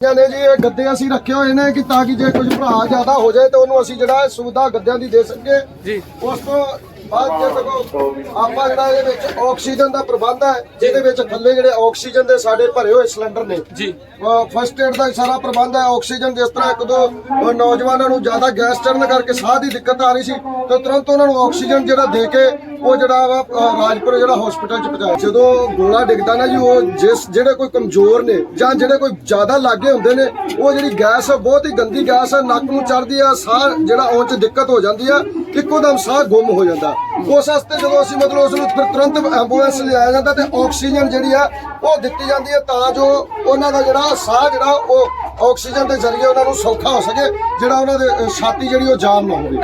ਨੇ ਜੀ ਇਹ ਗੱਦੇ ਅਸੀਂ ਰੱਖੇ ਹੋਏ ਨੇ ਕਿ ਤਾਂ ਕਿ ਜੇ ਕੁਝ ਭਰਾ ਜ਼ਿਆਦਾ ਹੋ ਜਾਏ ਤਾਂ ਉਹਨੂੰ ਅਸੀਂ ਜਿਹੜਾ ਸੁਵਿਧਾ ਗੱਦਿਆਂ ਦੀ ਦੇ ਸਕੀਏ। ਜੀ। ਉਸ ਤੋਂ ਬਾਅਦ ਜੇ ਦੇਖੋ ਆਪਾਂ ਜਿਹੜਾ ਇਹਦੇ ਵਿੱਚ ਆਕਸੀਜਨ ਦਾ ਪ੍ਰਬੰਧ ਹੈ ਜਿਹਦੇ ਵਿੱਚ ਥੱਲੇ ਜਿਹੜੇ ਆਕਸੀਜਨ ਦੇ ਸਾਡੇ ਭਰੇ ਹੋਏ ਸਿਲੰਡਰ ਨੇ। ਜੀ। ਫਸਟ ਏਡ ਦਾ ਸਾਰਾ ਪ੍ਰਬੰਧ ਹੈ ਆਕਸੀਜਨ ਜਿਸ ਤਰ੍ਹਾਂ ਇੱਕ ਦੋ ਨੌਜਵਾਨਾਂ ਨੂੰ ਜ਼ਿਆਦਾ ਗੈਸ ਚੜਨ ਕਰਕੇ ਸਾਹ ਦੀ ਦਿੱਕਤ ਆ ਰਹੀ ਸੀ ਤਾਂ ਤੁਰੰਤ ਉਹਨਾਂ ਨੂੰ ਆਕਸੀਜਨ ਜਿਹੜਾ ਦੇ ਕੇ ਉਹ ਜਿਹੜਾ ਵਾ ਰਾਜਪੁਰ ਜਿਹੜਾ ਹਸਪੀਟਲ ਚ ਪਹੁੰਚਾਇਆ। ਜਦੋਂ ਗੋਲਾ ਡਿੱਗਦਾ ਨਾ ਜੀ, ਉਹ ਜਿਸ ਜਿਹੜੇ ਕੋਈ ਕਮਜ਼ੋਰ ਨੇ ਜਾਂ ਜਿਹੜੇ ਕੋਈ ਜ਼ਿਆਦਾ ਲਾਗੇ ਹੁੰਦੇ ਨੇ, ਉਹ ਜਿਹੜੀ ਗੈਸ ਬਹੁਤ ਹੀ ਗੰਦੀ ਗੈਸ ਹੈ ਨੱਕ ਨੂੰ ਚੜਦੀ ਆ, ਸਾਹ ਜਿਹੜਾ ਆਉਣ ਚ ਦਿੱਕਤ ਹੋ ਜਾਂਦੀ ਆ ਇੱਕੋ ਦਮ ਸਾਹ ਗੁੰਮ ਹੋ ਜਾਂਦਾ। ਉਸ ਵਾਸਤੇ ਜਦੋਂ ਅਸੀਂ ਮਤਲਬ ਉਸ ਨੂੰ ਫਿਰ ਤੁਰੰਤ ਐਂਬੂਲੈਂਸ ਲਿਆਇਆ ਜਾਂਦਾ ਤੇ ਆਕਸੀਜਨ ਜਿਹੜੀ ਆ, ਉਹ ਦਿੱਤੀ ਜਾਂਦੀ ਹੈ ਤਾਂ ਜੋ ਉਹਨਾਂ ਦਾ ਜਿਹੜਾ ਸਾਹ ਜਿਹੜਾ, ਉਹ ਆਕਸੀਜਨ ਦੇ ਜ਼ਰੀਏ ਉਹਨਾਂ ਨੂੰ ਸੌਖਾ ਹੋ ਸਕੇ ਜਿਹੜਾ ਉਹਨਾਂ ਦੇ ਛਾਤੀ ਜਿਹੜੀ ਉਹ ਜਾਮ ਨਾ ਹੋਵੇ।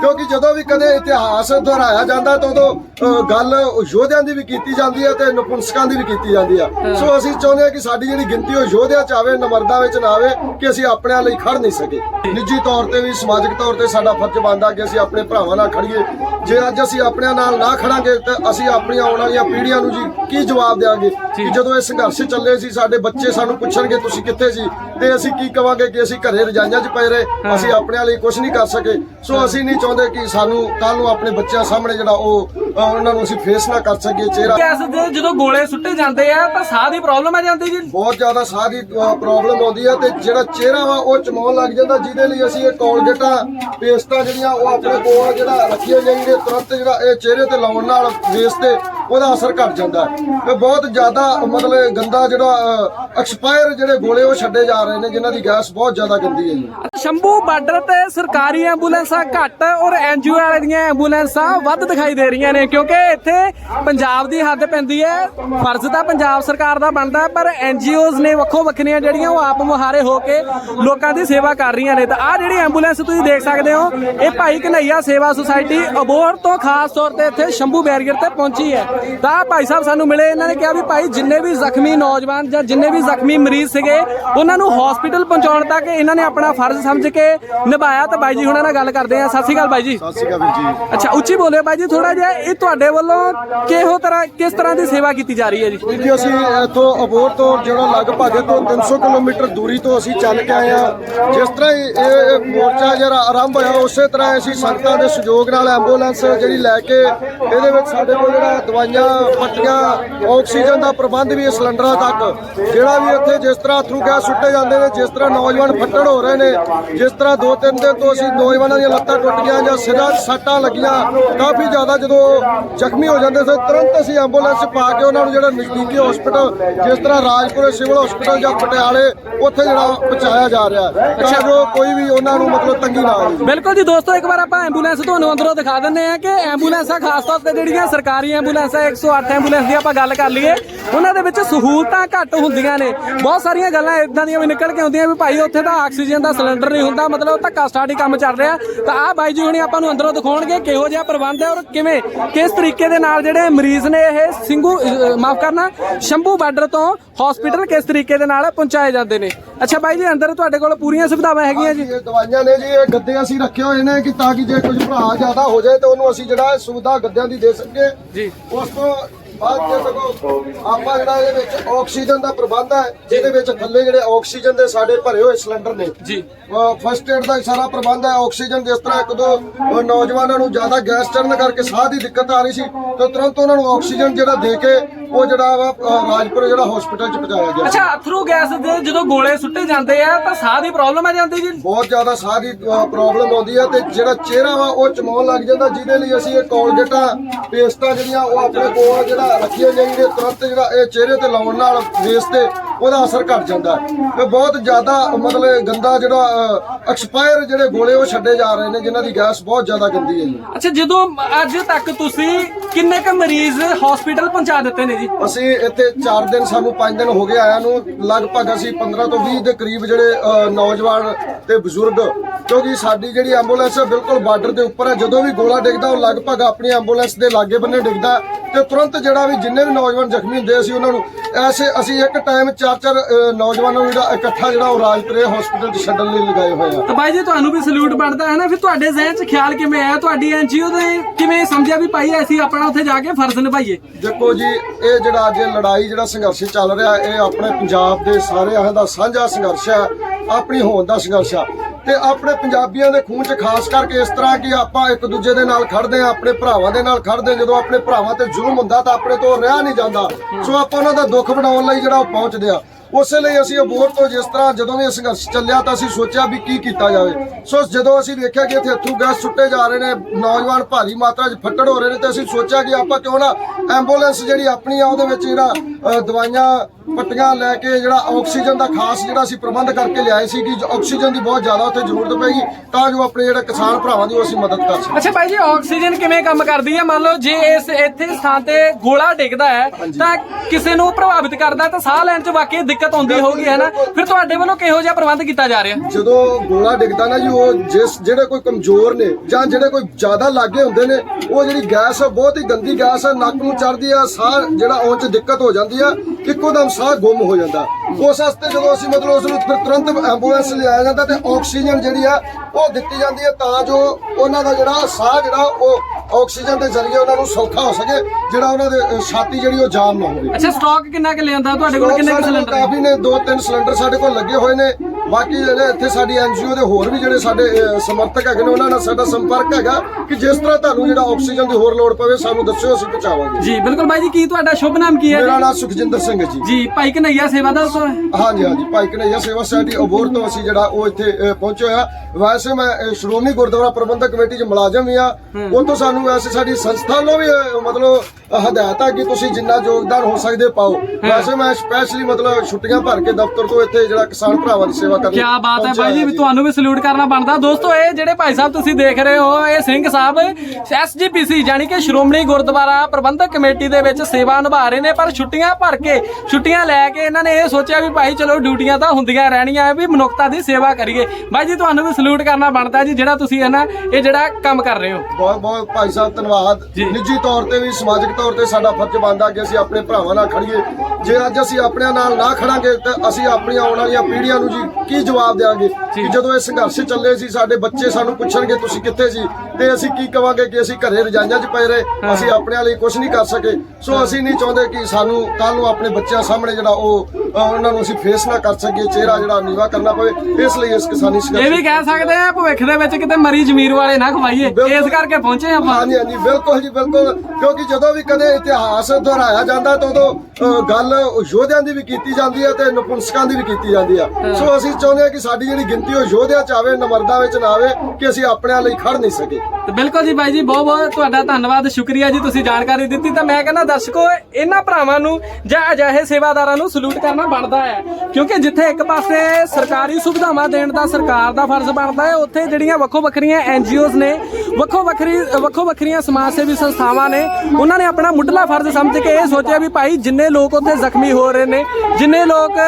ਕਿਉਂਕਿ ਜਦੋਂ ਵੀ ਕਦੇ ਇਤਿਹਾਸ ਦੁਹਰਾਇਆ ਜਾਂਦਾ ਤਾਂ ਉਦੋਂ ਗੱਲ ਯੋਧਿਆਂ ਦੀ ਵੀ ਕੀਤੀ ਜਾਂਦੀ ਹੈ ਤੇ ਨਪੁੰਸਕਾਂ ਦੀ ਵੀ ਕੀਤੀ ਜਾਂਦੀ ਆ ਸੋ ਅਸੀਂ ਚਾਹੁੰਦੇ ਹਾਂ ਕਿ ਸਾਡੀ ਜਿਹੜੀ ਗਿਣਤੀ ਉਹ ਯੋਧਿਆਂ ਚ ਆਵੇ ਨਮਰਦਾ ਵਿੱਚ ਨਾ ਆਵੇ ਕਿ ਅਸੀਂ ਆਪਣਿਆਂ ਲਈ ਖੜ ਨਹੀਂ ਸਕੇ। ਨਿੱਜੀ ਤੌਰ ਤੇ ਵੀ ਸਮਾਜਿਕ ਤੌਰ ਤੇ ਸਾਡਾ ਫਰਜ਼ ਬਣਦਾ ਕਿ ਅਸੀਂ ਆਪਣੇ ਭਰਾਵਾਂ ਨਾਲ ਖੜੀਏ ਜੇ ਅੱਜ ਅਸੀਂ ਆਪਣਿਆਂ ਨਾਲ ਨਾ ਖੜਾਂਗੇ ਤਾਂ ਅਸੀਂ ਆਪਣੀਆਂ ਆਉਣ ਵਾਲੀਆਂ ਪੀੜ੍ਹੀਆਂ ਨੂੰ ਜੀ ਕੀ ਜਵਾਬ ਦੇਵਾਂਗੇ ਕਿ ਜਦੋਂ ਇਹ ਸੰਘਰਸ਼ ਚੱਲੇ ਸੀ ਸਾਡੇ ਬੱਚੇ ਸਾਨੂੰ ਪੁੱਛਣਗੇ ਤੁਸੀਂ ਕਿੱਥੇ ਸੀ? ਤੇ ਅਸੀਂ ਕੀ ਕਵਾਂਗੇ ਕਿ ਅਸੀਂ ਘਰੇ ਰਜਾਈਆਂ 'ਚ ਪਏ ਰਹੇ ਅਸੀਂ ਆਪਣਿਆਂ ਲਈ ਕੁਝ ਨਹੀਂ ਕਰ ਸਕੇ। ਸੋ ਅਸੀਂ ਨਹੀਂ ਚਾਹੁੰਦੇ ਕਿ ਸਾਨੂੰ ਕੱਲ ਨੂੰ ਆਪਣੇ ਬੱਚਿਆਂ ਸਾਹਮਣੇ ਜਿਹੜਾ ਉਹ ਉਹਨਾਂ ਨੂੰ ਅਸੀਂ ਫੇਸ ਨਾ ਕਰ ਸਕੀਏ ਚਿਹਰਾ ਗੈਸ ਦੇ ਜਦੋਂ ਗੋਲੇ ਸੁੱਟੇ ਜਾਂਦੇ ਆ ਤਾਂ ਸਾਹ ਦੀ ਪ੍ਰੋਬਲਮ ਆ ਜਾਂਦੀ ਜੀ। ਬਹੁਤ ਜ਼ਿਆਦਾ ਸਾਹ ਦੀ ਪ੍ਰੋਬਲਮ ਆਉਂਦੀ ਹੈ ਤੇ ਜਿਹੜਾ ਚਿਹਰਾ ਵਾ ਉਹ ਚਮਾਉਣ ਲੱਗ ਜਾਂਦਾ ਜਿਹਦੇ ਲਈ ਅਸੀਂ ਇਹ ਕੋਲਗੇਟਾਂ ਪੇਸਟਾਂ ਜਿਹੜੀਆਂ ਉਹ ਆਪਣੇ ਕੋਲ ਜਿਹੜਾ ਰੱਖੀਆਂ ਜਾਂਦੀਆਂ ਤੁਰੰਤ ਜਿਹੜਾ ਇਹ ਚਿਹਰੇ ਤੇ ਲਾਉਣ ਨਾਲ ਫੇਸ ਤੇ ਉਹਦਾ ਅਸਰ ਘਟ ਜਾਂਦਾ। ਤੇ ਬਹੁਤ ਜ਼ਿਆਦਾ ਮਤਲਬ ਗੰਦਾ ਜਿਹੜਾ ਐਕਸਪਾਇਰ ਜਿਹੜੇ ਗੋਲੇ ਉਹ ਛੱਡੇ ਜਾ ਰਹੇ ਨੇ, ਜਿਨ੍ਹਾਂ ਦੀ ਗੈਸ ਬਹੁਤ ਜ਼ਿਆਦਾ ਗੰਦੀ ਹੈ ਜੀ। ਸ਼ੰਭੂ, ਬਾਰਡਰ ਤੇ ਸਰਕਾਰੀ ਐਂਬੂਲੈਂਸਾਂ ਘੱਟ, ਔਰ ਐਨਜੀਓ ਵਾਲੇ ਦੀਆਂ ਐਂਬੂਲੈਂਸਾਂ ਵੱਧ ਦਿਖਾਈ ਦੇ ਰਹੀਆਂ ਨੇ, ਕਿਉਂਕਿ ਇੱਥੇ ਪੰਜਾਬ ਦੀ ਹੱਦ ਪੈਂਦੀ ਹੈ। ਫਰਜ਼ ਤਾਂ ਪੰਜਾਬ ਸਰਕਾਰ ਦਾ ਬਣਦਾ ਪਰ ਐਨਜੀਓਜ਼ ਨੇ ਵੱਖੋ ਵੱਖਰੀਆਂ ਜਿਹੜੀਆਂ ਉਹ ਆਪ ਮੁਹਾਰੇ ਹੋ ਕੇ ਲੋਕਾਂ ਦੀ ਸੇਵਾ ਕਰ ਰਹੀਆਂ ਨੇ। ਤਾਂ ਆਹ ਜਿਹੜੀ ਐਂਬੂਲੈਂਸ ਤੁਸੀਂ ਦੇਖ ਸਕਦੇ ਹੋ, ਇਹ ਭਾਈ ਕਨਈਆ ਸੇਵਾ ਸੁਸਾਇਟੀ ਅਬੋਹਰ ਤੋਂ ਖਾਸ ਤੌਰ ਤੇ ਇੱਥੇ ਸ਼ੰਭੂ ਬੈਰੀਅਰ ਤੇ ਪਹੁੰਚੀ ਹੈ। ਤਾਂ ਭਾਈ ਸਾਹਿਬ ਸਾਨੂੰ ਮਿਲੇ ਇਹਨਾਂ ਨੇ ਕਿਹਾ ਵੀ ਭਾਈ ਜਿੰਨੇ ਵੀ ਜ਼ਖਮੀ ਨੌਜਵਾਨ ਜਾਂ ਜਿੰਨੇ ਵੀ ਜ਼ਖਮੀ ਮਰੀਜ਼ ਸੀਗੇ ਉਹਨਾਂ ਨੂੰ ਹਸਪੀਟਲ ਪਹੁੰਚਾਉਣ ਤੱਕ ਇਹਨਾਂ ਨੇ ਆਪਣਾ ਫਰਜ਼ ਸਮਝ ਕੇ ਨਿਭਾਇਆ। ਤਾਂ ਬਾਈ ਜੀ ਹੁਣਾਂ ਨਾਲ ਗੱਲ ਕਰਦੇ ਆ ਸਤਿ ਸ਼੍ਰੀ ਅਕਾਲ ਬਾਈ ਜੀ। ਸਤਿ ਸ਼੍ਰੀ ਅਕਾਲ ਜੀ। ਅੱਛਾ ਉੱਚੀ ਬੋਲਿਓ ਬਾਈ ਜੀ ਥੋੜਾ ਜਿਹਾ। ਇਹ ਤੁਹਾਡੇ ਵੱਲੋਂ ਕਿਹੋ ਤਰ੍ਹਾਂ ਕਿਸ ਤਰ੍ਹਾਂ ਦੀ ਸੇਵਾ ਕੀਤੀ ਜਾ ਰਹੀ ਹੈ ਜੀ? ਜੀ ਅਸੀਂ ਇੱਥੋਂ ਅਬੋਰ ਤੋਂ ਜਿਹੜਾ ਲਗਭਗ ਤੋਂ 300 ਕਿਲੋਮੀਟਰ ਦੂਰੀ ਤੋਂ ਅਸੀਂ ਚੱਲ ਕੇ ਆਏ ਆ ਜਿਸ ਤਰ੍ਹਾਂ ਇਹ ਮੋਰਚਾ ਜਿਹੜਾ ਆਰੰਭ ਹੋਇਆ ਉਸੇ ਤਰ੍ਹਾਂ ਅਸੀਂ ਸੰਗਤਾਂ ਦੇ ਸਹਿਯੋਗ ਨਾਲ ਐਂਬੂਲੈਂਸ ਜਿਹੜੀ ਲੈ ਕੇ ਇਹਦੇ ਵਿੱਚ ਸਾਡੇ ਕੋਲ ਜਿਹੜਾ ਦਵਾਈਆਂ ਪੱਟੀਆਂ ਆਕਸੀਜਨ ਦਾ ਪ੍ਰਬੰਧ ਵੀ ਸਿਲੰਡਰਾਂ ਤੱਕ। ਜਿਹੜਾ ਵੀ ਇੱਥੇ ਜਿਸ ਤਰ੍ਹਾਂ ਅਥਰੂ ਗੈਸ ਸੁੱਟੇ ਜਾਂਦੇ ਨੇ ਜਿਸ ਤਰ੍ਹਾਂ ਨੌਜਵਾਨ ਫੱਟੜ ਹੋ ਰਹੇ ਨੇ ਜਿਸ ਤਰ੍ਹਾਂ ਦੋ ਤਿੰਨ ਦਿਨ ਤੋਂ ਅਸੀਂ ਨੌਜਵਾਨਾਂ ਦੀਆਂ ਲੱਤਾਂ ਟੁੱਟ ਗਈਆਂ ਜਾਂ ਸਿਰਾਂ ਸੱਟਾਂ ਲੱਗੀਆਂ ਕਾਫੀ ਜ਼ਿਆਦਾ ਜਦੋਂ ਜ਼ਖਮੀ ਹੋ ਜਾਂਦੇ ਸੀ ਤੁਰੰਤ ਅਸੀਂ ਐਂਬੂਲੈਂਸ ਪਾ ਕੇ ਉਹਨਾਂ ਨੂੰ ਜਿਹੜਾ ਨਜ਼ਦੀਕੀ ਹਸਪੀਟਲ ਜਿਸ ਤਰ੍ਹਾਂ ਰਾਜਪੁਰ ਸਿਵਲ ਹਸਪੀਟਲ ਜਾਂ ਪਟਿਆਲੇ ਉੱਥੇ ਜਿਹੜਾ ਪਹੁੰਚਾਇਆ ਜਾ ਰਿਹਾ। ਹੈ ਤਾਂ ਜੋ ਕੋਈ ਵੀ ਉਹਨਾਂ ਨੂੰ ਮਤਲਬ ਤੰਗੀ ਨਾ ਆਵੇ ਬਿਲਕੁਲ ਜੀ ਦੋਸਤੋ ਇੱਕ ਵਾਰ ਆਪਾਂ ਐਂਬੂਲੈਂਸ ਤੁਹਾਨੂੰ ਅੰਦਰੋਂ ਦਿਖਾ ਦਿੰਦੇ ਆ ਕਿ ਐਂਬੂਲੈਂਸਾਂ ਖਾਸ ਤੌਰ ਤੇ ਜਿਹੜੀਆਂ ਸਰਕਾਰੀ ਐਂਬੂਲੈਂਸਾਂ 108 ਐਂਬੂਲੈਂਸ ਦੀ ਆਪਾਂ ਗੱਲ ਕਰ ਲਈਏ, ਉਹਨਾਂ ਦੇ ਵਿੱਚ ਸਹੂਲਤਾਂ ਘੱਟ ਹੁੰਦੀਆਂ ਨੇ। ਬਹੁਤ ਸਾਰੀਆਂ ਗੱਲਾਂ ਇਦਾਂ ਦੀਆਂ ਵੀ ਨਿਕਲ ਕੇ ਆਉਂਦੀਆਂ ਵੀ ਭਾਈ ਉੱਥੇ ਤਾਂ ਆਕਸੀਜਨ ਦਾ ਸਿਲੰਡਰ ਨਹੀਂ ਹੁੰਦਾ, ਮਤਲਬ ਧੱਕਾ ਸਟਾਰਟ ਹੀ ਕੰਮ ਚੱਲ ਰਿਹਾ। ਤਾਂ ਆਹ ਬਾਈ ਜੀ ਹੁਣੀ ਆਪਾਂ ਨੂੰ ਅੰਦਰੋਂ ਦਿਖਾਉਣਗੇ ਕਿਹੋ ਜਿਹਾ ਪ੍ਰਬੰਧ ਹੈ ਔਰ ਕਿਵੇਂ, ਕਿਸ ਤਰੀਕੇ ਦੇ ਨਾਲ ਜਿਹੜੇ ਮਰੀਜ਼ ਨੇ ਇਹ ਸਿੰਘੂ ਮਾਫ ਕਰਨਾ, ਸ਼ੰਭੂ ਬਾਰਡਰ ਤੋਂ ਹਸਪੀਟਲ ਕਿਸ ਤਰੀਕੇ ਦੇ ਨਾਲ ਪਹੁੰਚਾਏ ਜਾਂਦੇ ਨੇ। ਅੱਛਾ ਬਾਈ ਜੀ ਅੰਦਰ ਤੁਹਾਡੇ ਕੋਲ ਪੂਰੀਆਂ ਸੁਵਿਧਾਵਾਂ ਹੈਗੀਆਂ ਜੀ? ਇਹ ਦਵਾਈਆਂ ਨੇ ਜੀ ਇਹ ਗੱਦੇ ਅਸੀਂ ਰੱਖੇ ਹੋਏ ਨੇ ਕਿ ਤਾਂ ਕਿ ਜੇ ਕੁਝ ਭਰਾ ਜ਼ਿਆਦਾ ਹੋ ਜਾਏ ਤਾਂ ਉਹਨੂੰ ਅਸੀਂ ਜਿਹੜਾ ਸੁਵਿਧਾ ਗੱਦਿਆਂ ਦੀ ਦੇ ਸਕੀਏ। ਜੀ। ਉਸ ਤੋਂ ਬਾਅਦ ਜੇ ਦੇਖੋ ਆਪਾਂ ਜਿਹੜਾ ਇਹਦੇ ਵਿੱਚ ਆਕਸੀਜਨ ਦਾ ਪ੍ਰਬੰਧ ਹੈ ਜਿਹਦੇ ਵਿੱਚ ਥੱਲੇ ਜਿਹੜੇ ਆਕਸੀਜਨ ਦੇ ਸਾਡੇ ਭਰੇ ਹੋਏ ਸਿਲੰਡਰ ਨੇ। ਜੀ। ਫਸਟ ਏਡ ਦਾ ਸਾਰਾ ਪ੍ਰਬੰਧ ਹੈ ਆਕਸੀਜਨ ਜਿਸ ਤਰ੍ਹਾਂ ਇੱਕ ਦੋ ਨੌਜਵਾਨਾਂ ਨੂੰ ਜ਼ਿਆਦਾ ਗੈਸ ਚੜਨ ਕਰਕੇ ਸਾਹ ਦੀ ਦਿੱਕਤ ਆ ਰਹੀ ਸੀ ਤਾਂ ਤੁਰੰਤ ਉਹਨਾਂ ਨੂੰ ਆਕਸੀਜਨ ਜਿਹੜਾ ਦੇ ਕੇ ਉਹ ਜਿਹੜਾ ਵਾ ਰਾਜਪੁਰ ਜਿਹੜਾ ਹਸਪੀਟਲ ਚ ਪਹੁੰਚਾਇਆ ਗਿਆ। ਅੱਛਾ ਅਥਰੂ ਗੈਸ ਦੇ ਜਦੋਂ ਗੋਲੇ ਸੁੱਟੇ ਜਾਂਦੇ ਆ ਤਾਂ ਸਾਹ ਦੀ ਪ੍ਰੋਬਲਮ ਆ ਜਾਂਦੀ ਜੀ? ਬਹੁਤ ਜ਼ਿਆਦਾ ਸਾਹ ਦੀ ਪ੍ਰੋਬਲਮ ਆਉਂਦੀ ਹੈ ਤੇ ਜਿਹੜਾ ਚਿਹਰਾ ਵਾ ਉਹ ਚਮਾਉਣ ਲੱਗ ਜਾਂਦਾ ਜਿਹਦੇ ਲਈ ਅਸੀਂ ਇਹ ਕੋਲਗੇਟਾਂ ਪੇਸਟਾਂ ਜਿਹੜੀਆਂ ਉਹ ਆਪਣੇ ਕੋਲ ਜਿਹੜਾ ਰੱਖੀਆਂ ਜਾਂਦੀਆਂ ਤੁਰੰਤ ਜਿਹੜਾ ਇਹ ਚਿਹਰੇ ਤੇ ਲਾਉਣ ਨਾਲ ਫੇਸ ਤੇ ਉਹਦਾ ਅਸਰ ਘਟ ਜਾਂਦਾ। ਹੈ ਤੇ ਬਹੁਤ ਜ਼ਿਆਦਾ ਮਤਲਬ ਗੰਦਾ ਜਿਹੜਾ ਐਕਸਪਾਇਰ ਜਿਹੜੇ ਗੋਲੇ ਉਹ ਛੱਡੇ ਜਾ ਰਹੇ ਨੇ ਜਿਨ੍ਹਾਂ ਦੀ ਗੈਸ ਬਹੁਤ ਜ਼ਿਆਦਾ ਗੰਦੀ ਹੈ ਜੀ। ਅੱਛਾ ਜਦੋਂ ਅੱਜ ਤੱਕ ਤੁਸੀਂ ਕਿੰਨੇ ਕ ਮਰੀਜ਼ ਹਸਪੀਟਲ ਪਹੁੰਚਾ ਦਿੱਤੇ ਨੇ ਜੀ? ਅਸੀਂ ਇੱਥੇ 4 ਦਿਨ ਸਾਨੂੰ 5 ਦਿਨ ਹੋ ਗਏ ਆਇਆਂ ਨੂੰ। ਲਗਭਗ ਅਸੀਂ 15 ਤੋਂ 20 ਦੇ ਕਰੀਬ ਜਿਹੜੇ ਨੌਜਵਾਨ ਤੇ ਬਜ਼ੁਰਗ ਕਿਉਂਕਿ ਸਾਡੀ ਜਿਹੜੀ ਐਂਬੂਲੈਂਸ ਹੈ ਬਿਲਕੁਲ ਬਾਰਡਰ ਦੇ ਉੱਪਰ ਹੈ ਜਦੋਂ ਵੀ ਗੋਲਾ ਡਿੱਗਦਾ ਉਹ ਲਗਭਗ ਆਪਣੀ ਐਂਬੂਲੈਂਸ ਦੇ ਲਾਗੇ ਬੰਨੇ ਡਿੱਗਦਾ ਤੇ ਤੁਰੰਤ ਜਿਹੜਾ ਵੀ ਜਿੰਨੇ ਵੀ ਨੌਜਵਾਨ ਜ਼ਖਮੀ ਹੁੰਦੇ ਅਸੀਂ ਉਹਨਾਂ ਨੂੰ ਐਸੇ ਅਸੀਂ ਇੱਕ ਟਾਈਮ ਚਾਰ ਚਾਰ ਨੌਜਵਾਨਾਂ ਨੂੰ ਜਿਹੜਾ ਇਕੱਠਾ ਜਿਹੜਾ ਉਹ ਰਾਜਪੁਰੇ ਹਸਪੀਟਲ 'ਚ ਛੱਡਣ ਲਈ ਲਗਾਏ ਹੋਏ ਆ। ਤਾਂ ਬਾਈ ਜੀ ਤੁਹਾਨੂੰ ਵੀ ਸਲੂਟ ਬਣਦਾ ਹੈ ਨਾ? ਫਿਰ ਤੁਹਾਡੇ ਜ਼ਿਹਨ 'ਚ ਖਿਆਲ ਕਿਵੇਂ ਆਇਆ? ਤੁਹਾਡੀ ਐਨਜੀਓ ਦੇ ਕਿਵੇਂ ਸਮਝਿਆ ਵੀ ਭਾਈ ਅਸੀਂ ਆਪਣਾ ਉੱਥੇ ਜਾ ਕੇ ਫਰਜ਼ ਨਿਭਾਈਏ? ਦੇਖੋ ਜੀ ਇਹ ਜਿਹੜਾ ਅੱਜ ਲੜਾਈ ਜਿਹੜਾ ਸੰਘਰਸ਼ ਚੱਲ ਰਿਹਾ ਇਹ ਆਪਣੇ ਪੰਜਾਬ ਦੇ ਸਾਰਿਆਂ ਦਾ ਸਾਂਝਾ ਸੰਘਰਸ਼ ਹੈ ਆਪਣੀ ਹੋਂਦ ਦਾ ਸੰਘਰਸ਼ ਆ। ਤੇ ਆਪਣੇ ਪੰਜਾਬੀਆਂ ਦੇ ਖੂਨ 'ਚ ਖਾਸ ਕਰਕੇ ਇਸ ਤਰ੍ਹਾਂ ਕਿ ਆਪਾਂ ਇੱਕ ਦੂਜੇ ਦੇ ਨਾਲ ਖੜਦੇ ਆ ਆਪਣੇ ਭਰਾਵਾਂ ਦੇ ਨਾਲ ਖੜਦੇ ਹਾਂ। ਜਦੋਂ ਆਪਣੇ ਭਰਾਵਾਂ ਤੇ ਜ਼ੁਲਮ ਹੁੰਦਾ ਤਾਂ ਆਪਣੇ ਤੋਂ ਰਿਹਾ ਨਹੀਂ ਜਾਂਦਾ। ਸੋ ਆਪਾਂ ਉਹਨਾਂ ਦਾ ਦੁੱਖ ਵਡਾਉਣ ਲਈ ਜਿਹੜਾ ਉਹ ਪਹੁੰਚਦੇ ਆ ਉਸੇ ਲਈ ਅਸੀਂ ਅਬੋਰ ਤੋਂ ਜਿਸ ਤਰ੍ਹਾਂ ਜਦੋਂ ਵੀ ਸੰਘਰਸ਼ ਚੱਲਿਆ ਤਾਂ ਅਸੀਂ ਸੋਚਿਆ ਵੀ ਕੀ ਕੀਤਾ ਜਾਵੇ। ਸੋ ਜਦੋਂ ਅਸੀਂ ਦੇਖਿਆ ਕਿ ਇੱਥੇ ਅਥਰੂ ਗੈਸ ਸੁੱਟੇ ਜਾ ਰਹੇ ਨੇ, ਨੌਜਵਾਨ ਭਾਰੀ ਮਾਤਰਾ 'ਚ ਫੱਟੜ ਹੋ ਰਹੇ ਨੇ, ਤੇ ਅਸੀਂ ਸੋਚਿਆ ਕਿ ਆਪਾਂ ਕਿਉਂ ਨਾ ਐਂਬੂਲੈਂਸ ਜਿਹੜੀ ਆਪਣੀ ਆ, ਉਹਦੇ ਵਿੱਚ ਜਿਹੜਾ ਦਵਾਈਆਂ ਪੱਟੀਆਂ ਲੈ ਕੇ ਜਿਹੜਾ ਆਕਸੀਜਨ ਦਾ ਖਾਸ ਜਿਹੜਾ ਅਸੀਂ ਪ੍ਰਬੰਧ ਕਰਕੇ ਲਿਆਏ ਸੀ ਕਿ ਆਕਸੀਜਨ ਦੀ ਬਹੁਤ ਜ਼ਿਆਦਾ ਉੱਥੇ ਜ਼ਰੂਰਤ ਪੈਗੀ ਤਾਂ ਜੋ ਆਪਣੇ ਜਿਹੜੇ ਕਿਸਾਨ ਭਰਾਵਾਂ ਦੀ ਉਹ ਅਸੀਂ ਮਦਦ ਕਰ ਸਕੀਏ। ਅੱਛਾ ਭਾਈ ਜੀ ਆਕਸੀਜਨ ਕਿਵੇਂ ਕੰਮ ਕਰਦੀ ਹੈ? ਮੰਨ ਲਓ ਜੇ ਇਸ ਇੱਥੇ ਥਾਂ ਤੇ ਗੋਲਾ ਡਿੱਗਦਾ ਹੈ ਤਾਂ ਕਿਸੇ ਨੂੰ ਪ੍ਰਭਾਵਿਤ ਕਰਦਾ ਤਾਂ ਸਾਹ ਲੈਣ 'ਚ ਵਾਕਈ ਦਿੱਕਤ ਆਉਂਦੀ ਹੋਗੀ ਹੈ ਨਾ? ਫਿਰ ਤੁਹਾਡੇ ਵੱਲੋਂ ਕਿਹੋ ਜਿਹਾ ਪ੍ਰਬੰਧ ਕੀਤਾ ਜਾ ਰਿਹਾ? ਜਦੋਂ ਗੋਲਾ ਡਿੱਗਦਾ ਨਾ ਜੀ ਉਹ ਜਿਸ ਜਿਹੜੇ ਕੋਈ ਕਮਜ਼ੋਰ ਨੇ ਜਾਂ ਜਿਹੜੇ ਕੋਈ ਜ਼ਿਆਦਾ ਲਾਗੇ ਹੁੰਦੇ ਨੇ ਉਹ ਜਿਹੜੀ ਗੈਸ ਬਹੁਤ ਹੀ ਗੰਦੀ ਗੈਸ ਹੈ ਨੱਕ ਨੂੰ ਚੜਦੀ ਆ ਸਾਹ ਜਿਹੜਾ ਆਉਣ 'ਚ ਦਿੱਕਤ ਹੋ ਜਾਂਦੀ ਆ ਇੱਕੋ ਦਮ ਸਾਹ ਗੁੰਮ ਹੋ ਜਾਂਦਾ। ਉਸ ਵਾਸਤੇ ਜਦੋਂ ਅਸੀਂ ਮਤਲਬ ਉਸ ਨੂੰ ਫਿਰ ਤੁਰੰਤ ਐਂਬੂਲੈਂਸ ਲਿਆਇਆ ਜਾਂਦਾ ਤੇ ਆਕਸੀਜਨ ਜਿਹੜੀ ਆ ਉਹ ਦਿੱਤੀ ਜਾਂਦੀ ਹੈ ਤਾਂ ਜੋ ਉਹਨਾਂ ਦਾ ਜਿਹੜਾ ਸਾਹ ਜਿਹੜਾ ਉਹ ਆਕਸੀਜਨ ਦੇ ਜ਼ਰੀਏ ਉਹਨਾਂ ਨੂੰ ਸੌਖਾ ਹੋ ਸਕੇ ਜਿਹੜਾ ਉਹਨਾਂ ਦੇ ਛਾਤੀ ਜਿਹੜੀ ਉਹ ਜਾਮ ਨਾ ਹੋਵੇ। ਅੱਛਾ ਸਟਾਕ ਕਿੰਨਾ ਕੁ ਲਿਆਂਦਾ? ਤੁਹਾਡੇ ਕੋਲ ਕਿੰਨੇ ਕੁ ਸਿਲੰਡਰ ਕਾਫੀ ਨੇ ਦੋ ਤਿੰਨ ਸਿਲੰਡਰ ਸਾਡੇ ਕੋਲ ਲੱਗੇ ਹੋਏ ਨੇ। ਬਾਕੀ ਜਿਹੜੇ ਇੱਥੇ ਸਾਡੀ ਐਨਜੀਓ ਦੇ ਹੋਰ ਵੀ ਜਿਹੜੇ ਸਾਡੇ ਸਮਰਥਕ ਹੈਗੇ ਨੇ ਉਹਨਾਂ ਨਾਲ ਸਾਡਾ ਸੰਪਰਕ ਹੈਗਾ ਕਿ ਜਿਸ ਤਰ੍ਹਾਂ ਤੁਹਾਨੂੰ ਜਿਹੜਾ ਆਕਸੀਜਨ ਦੀ ਹੋਰ ਲੋੜ ਪਵੇ ਸਾਨੂੰ ਦੱਸਿਓ ਅਸੀਂ ਪਹੁੰਚਾਵਾਂਗੇ। ਜੀ ਬਿਲਕੁਲ ਬਾਈ ਜੀ ਕੀ ਤੁਹਾਡਾ ਸ਼ੁਭ ਨਾਮ ਕੀ ਹੈ ਮੇਰਾ? ਨਾਮ ਸੁਖਜਿੰਦਰ ਸਿੰਘ ਹੈ ਜੀ। ਜੀ ਭਾਈ ਕਨਈਆ ਸੇਵਾਦਾਰ ਤੋਂ ਹੈ? ਹਾਂਜੀ ਹਾਂਜੀ ਭਾਈ ਕਨਈਆ ਸੇਵਾ ਸੁਸਾਇਟੀ ਅਬੋਰ ਤੋਂ ਅਸੀਂ ਜਿਹੜਾ ਉਹ ਇੱਥੇ ਪਹੁੰਚੇ ਹੋਇਆ ਵੈਸੇ ਮੈਂ ਸ਼੍ਰੋਮਣੀ ਗੁਰਦੁਆਰਾ ਪ੍ਰਬੰਧਕ ਕਮੇਟੀ 'ਚ ਮੁਲਾਜ਼ਮ ਵੀ ਆ ਉੱਥੋਂ ਸਾਨੂੰ ਵੈਸੇ ਸਾਡੀ ਸੰਸਥਾ ਨੂੰ ਵੀ ਮਤਲਬ ਹਦਾਇਤ ਆ ਕਿ ਤੁਸੀਂ ਜਿੰਨਾ ਯੋਗਦਾਨ ਹੋ ਸਕਦੇ ਪਾਓ। ਵੈਸੇ ਮੈਂ ਸਪੈਸ਼ਲੀ ਮਤਲਬ ਛੁੱਟੀਆਂ ਭਰ ਕੇ ਦਫ਼ਤਰ ਤੋਂ ਇੱਥੇ ਜਿਹੜਾ ਕਿਸਾਨ ਭਰਾਵਾਂ ਦੀ ਸੇਵਾ ਕਰਨ ਕੀ ਬਾਤ ਹੈ ਭਾਈ ਜੀ ਵੀ ਤੁਹਾਨੂੰ ਵੀ ਸਲੂਟ ਕਰਨਾ ਬਣਦਾ। ਦੋਸਤੋ ਇਹ ਜਿਹੜੇ ਭਾਈ ਸਾਹਿਬ ਤੁਸੀਂ ਦੇਖ ਰਹੇ ਹੋ ਇਹ ਸਿੰਘ ਸਾਹਿਬ ਐਸਜੀਪੀਸੀ ਯਾਨੀ ਕਿ ਸ਼੍ਰੋਮਣੀ ਗੁਰਦੁਆਰਾ ਪ੍ਰਬੰਧਕ ਕਮੇਟੀ ਦੇ ਵਿੱਚ ਸੇਵਾ ਨਿਭਾ ਰਹੇ ਨੇ ਪਰ ਛੁੱਟੀਆਂ ਭਰ ਕੇ ਛੁੱਟੀਆਂ ਲੈ ਕੇ ਇਹਨਾਂ ਨੇ ਇਹ ਸੋਚਿਆ ਵੀ ਭਾਈ ਚਲੋ ਡਿਊਟੀਆਂ ਤਾਂ ਹੁੰਦੀਆਂ ਰਹਿਣੀਆਂ ਵੀ ਮਨੁੱਖਤਾ ਦੀ ਸੇਵਾ ਕਰੀਏ। ਭਾਈ ਜੀ ਤੁਹਾਨੂੰ ਵੀ ਸਲੂਟ ਕਰਨਾ ਬਣਦਾ ਜੀ ਜਿਹੜਾ ਤੁਸੀਂ ਹੈ ਨਾ ਇਹ ਜਿਹੜਾ ਕੰਮ ਕਰ ਰਹੇ ਹੋ। ਬਹੁਤ ਬਹੁਤ ਭਾਈ ਸਾਹਿਬ ਧੰਨਵਾਦ। ਨਿੱਜੀ ਤੌਰ ਤੇ ਵੀ ਸਮਾਜਿਕ ਤੌਰ ਤੇ ਸਾਡਾ ਫਰਜ਼ ਬਣਦਾ ਕਿ ਅਸੀਂ ਆਪਣੇ ਭਰਾਵਾਂ ਨਾਲ ਖੜੀਏ। ਜੇ ਅੱਜ ਅਸੀਂ ਆਪਣਿਆਂ ਨਾਲ ਨਾ ਖੜਾਂਗੇ ਤਾਂ ਅਸੀਂ ਆਪਣੀਆਂ ਆਉਣ ਵਾਲੀਆਂ ਪੀੜ੍ਹੀਆਂ ਨੂੰ ਜੀ ਕੀ ਜਵਾਬ ਦੇਵਾਂਗੇ ਕਿ ਜਦੋਂ ਇਹ ਸੰਘਰਸ਼ ਚੱਲੇ ਸੀ ਸਾਡੇ ਬੱਚੇ ਸਾਨੂੰ ਪੁੱਛਣਗੇ ਤੁਸੀਂ ਕਿੱਥੇ ਸੀ? ਤੇ ਅਸੀਂ ਕੀ ਕਵਾਂਗੇ ਕਿ ਅਸੀਂ ਘਰੇ ਰਜਾਈਆਂ 'ਚ ਪਏ ਰਹੇ। ਅਸੀਂ ਆਪਣਿਆਂ ਲਈ ਕੁਝ ਨਹੀਂ ਕਰ ਸਕੇ। ਸੋ ਅਸੀਂ ਨਹੀਂ ਚਾਹੁੰਦੇ ਕਿ ਸਾਨੂੰ ਕੱਲ ਨੂੰ ਆਪਣੇ ਬੱਚਿਆਂ ਸਾਹਮਣੇ ਜਿਹੜਾ ਉਹ ਉਹਨਾਂ ਨੂੰ ਅਸੀਂ ਫੇਸ ਨਾ ਕਰ ਸਕੀਏ ਚਿਹਰਾ ਜਿਹੜਾ ਨੀਵਾ ਕਰਨਾ ਪਵੇ। ਇਸ ਲਈ ਇਸ ਕਿਸਾਨੀ ਇਹ ਸੰਘਰਸ਼ ਵੀ ਕਹਿ ਸਕਦੇ ਆ ਭਵਿੱਖ ਦੇ ਵਿੱਚ ਕਿਤੇ ਮਰੀ ਜ਼ਮੀਰ ਵਾਲੇ ਨਾ ਖਵਾਈਏ। ਇਸ ਕਰਕੇ ਪਹੁੰਚੇ ਆਪਾਂ। ਹਾਂਜੀ ਹਾਂਜੀ ਬਿਲਕੁਲ ਜੀ ਬਿਲਕੁਲ। ਕਿਉਂਕਿ ਜਦੋਂ ਵੀ ਕਦੇ ਇਤਿਹਾਸ ਦੁਹਰਾਇਆ ਜਾਂਦਾ ਤਾਂ ਉਦੋਂ ਗੱਲ ਯੋਧਿਆਂ ਦੀ ਵੀ ਕੀਤੀ ਜਾਂਦੀ ਹੈ ਤੇ ਨਪੁੰਸਕਾਂ ਦੀ ਵੀ ਕੀਤੀ ਜਾਂਦੀ ਆ ਸੋ ਅਸੀਂ ਚਾਹੁੰਦੇ ਹਾਂ ਕਿ ਸਾਡੀ ਜਿਹੜੀ ਗਿਣਤੀ ਉਹ ਯੋਧਿਆਂ ਚ ਆਵੇ, ਨਮਰਦਾ ਵਿੱਚ ਨਾ ਆਵੇ, ਕਿ ਅਸੀਂ ਆਪਣਿਆਂ ਲਈ ਖੜ ਨਹੀਂ ਸਕੇ। ਤੇ ਬਿਲਕੁਲ ਜੀ ਬਾਈ ਜੀ, ਬਹੁਤ ਬਹੁਤ ਤੁਹਾਡਾ ਧੰਨਵਾਦ, ਸ਼ੁਕਰੀਆ ਜੀ ਤੁਸੀਂ ਜਾਣਕਾਰੀ ਦਿੱਤੀ। ਤਾਂ ਮੈਂ ਕਹਿੰਦਾ ਦਰਸ਼ਕੋ, ਇਹਨਾਂ ਭਰਾਵਾਂ ਨੂੰ ਜਾਂ ਅਜਿਹੇ ਸੇਵਾਦਾਰਾਂ ਨੂੰ ਸਲੂਟ ਕਰਨਾ ਬਣਦਾ ਹੈ। ਕਿਉਂਕਿ ਜਿੱਥੇ ਇੱਕ ਪਾਸੇ ਸਰਕਾਰੀ ਸੁਵਿਧਾਵਾਂ ਦੇਣ ਦਾ ਸਰਕਾਰ ਦਾ ਫਰਜ਼ ਬਣਦਾ ਹੈ, ਉੱਥੇ ਜਿਹੜੀਆਂ ਵੱਖੋ ਵੱਖਰੀਆਂ ਐਨਜੀਓਜ਼ ਨੇ, ਵੱਖੋ ਵੱਖਰੀ, ਵੱਖੋ ਵੱਖਰੀਆਂ ਸਮਾਜ ਸੇਵੀ ਸੰਸਥਾਵਾਂ ਨੇ, ਉਹਨਾਂ ਨੇ ਆਪਣਾ ਮੁੱਢਲਾ ਫਰਜ਼ ਸਮਝ ਕੇ ਇਹ ਸੋਚਿਆ ਵੀ ਭਾਈ, ਜਿੰਨੇ ਲੋਕ ਉੱਥੇ ਜ਼ਖਮੀ ਹੋ ਰਹੇ ਨੇ, ਜਿੰਨੇ ਲੋਕ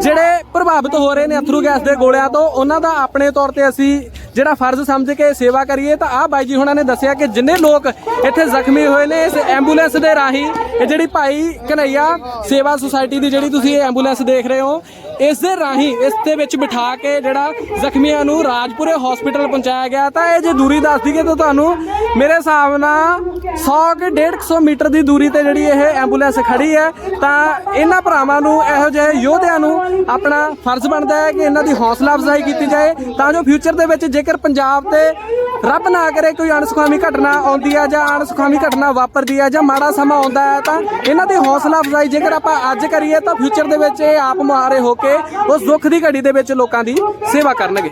ਜਿਹੜੇ ਪ੍ਰਭਾਵਿਤ ਹੋ ਰਹੇ ਨੇ ਅਥਰੂ ਗੈਸ ਦੇ ਗੋਲਿਆਂ ਤੋਂ, ਉਹਨਾਂ ਦਾ ਆਪਣੇ ਤੌਰ ਤੇ ਅਸੀਂ ਜਿਹੜਾ ਫਰਜ਼ ਸਮਝ ਕੇ ਸੇਵਾ ਕਰੀਏ ਤਾਂ ਆਹ ਬਾਈ ਜੀ ਹੁਣਾਂ ਨੇ ਦੱਸਿਆ ਕਿ ਜਿੰਨੇ ਲੋਕ ਇੱਥੇ ਜ਼ਖਮੀ ਹੋਏ ਨੇ ਇਸ ਐਂਬੂਲੈਂਸ ਦੇ ਰਾਹੀਂ, ਇਹ ਜਿਹੜੀ ਭਾਈ ਕਨਈਆ ਸੇਵਾ ਸੁਸਾਇਟੀ ਦੀ ਜਿਹੜੀ ਤੁਸੀਂ ਇਹ ਐਂਬੂਲੈਂਸ ਦੇਖ ਰਹੇ ਹੋ, ਇਸ ਦੇ ਰਾਹੀਂ ਇਸ ਦੇ ਵਿੱਚ ਬਿਠਾ ਕੇ ਜਿਹੜਾ ਜ਼ਖਮੀਆਂ ਨੂੰ ਰਾਜਪੁਰੇ ਹਸਪੀਟਲ ਪਹੁੰਚਾਇਆ ਗਿਆ। ਤਾਂ ਇਹ ਜੇ ਦੂਰੀ ਦੱਸਦੀ ਹੈ ਤਾਂ ਤੁਹਾਨੂੰ ਮੇਰੇ ਹਿਸਾਬ ਨਾਲ 100 ਕਿ 150 ਮੀਟਰ ਦੀ ਦੂਰੀ ਤੇ ਜਿਹੜੀ ਇਹ ਐਂਬੂਲੈਂਸ ਖੜੀ ਹੈ, ਤਾਂ ਇਹਨਾਂ ਭਰਾਵਾਂ ਨੂੰ ਇਹੋ ਜਿਹੇ ਯੋਧਿਆਂ ਨੂੰ ਆਪਣਾ ਫਰਜ਼ ਬਣਦਾ ਹੈ ਕਿ ਇਹਨਾਂ ਦੀ ਹੌਸਲਾ ਅਫਜ਼ਾਈ ਕੀਤੀ ਜਾਏ, ਤਾਂ ਜੋ ਫਿਊਚਰ ਦੇ ਵਿੱਚ ਜੇ ਜੇਕਰ ਪੰਜਾਬ ਤੇ ਰੱਬ ਨਾ ਕਰੇ ਕੋਈ ਅਣਸੁਖਾਵੀ ਘਟਨਾ ਆਉਂਦੀ ਹੈ ਜਾਂ ਅਣਸੁਖਾਵੀ ਘਟਨਾ ਵਾਪਰਦੀ ਹੈ ਜਾਂ ਮਾੜਾ ਸਮਾਂ ਆਉਂਦਾ ਹੈ ਤਾਂ ਇਹਨਾਂ ਦੀ ਹੌਸਲਾ ਅਫਜ਼ਾਈ ਜੇਕਰ ਆਪਾਂ ਅੱਜ ਕਰੀਏ ਤਾਂ ਫਿਊਚਰ ਦੇ ਵਿੱਚ ਇਹ ਆਪ ਮੁਹਾਰੇ ਹੋ ਕੇ ਉਸ ਦੁੱਖ ਦੀ ਘੜੀ ਦੇ ਵਿੱਚ ਲੋਕਾਂ ਦੀ ਸੇਵਾ ਕਰਨਗੇ।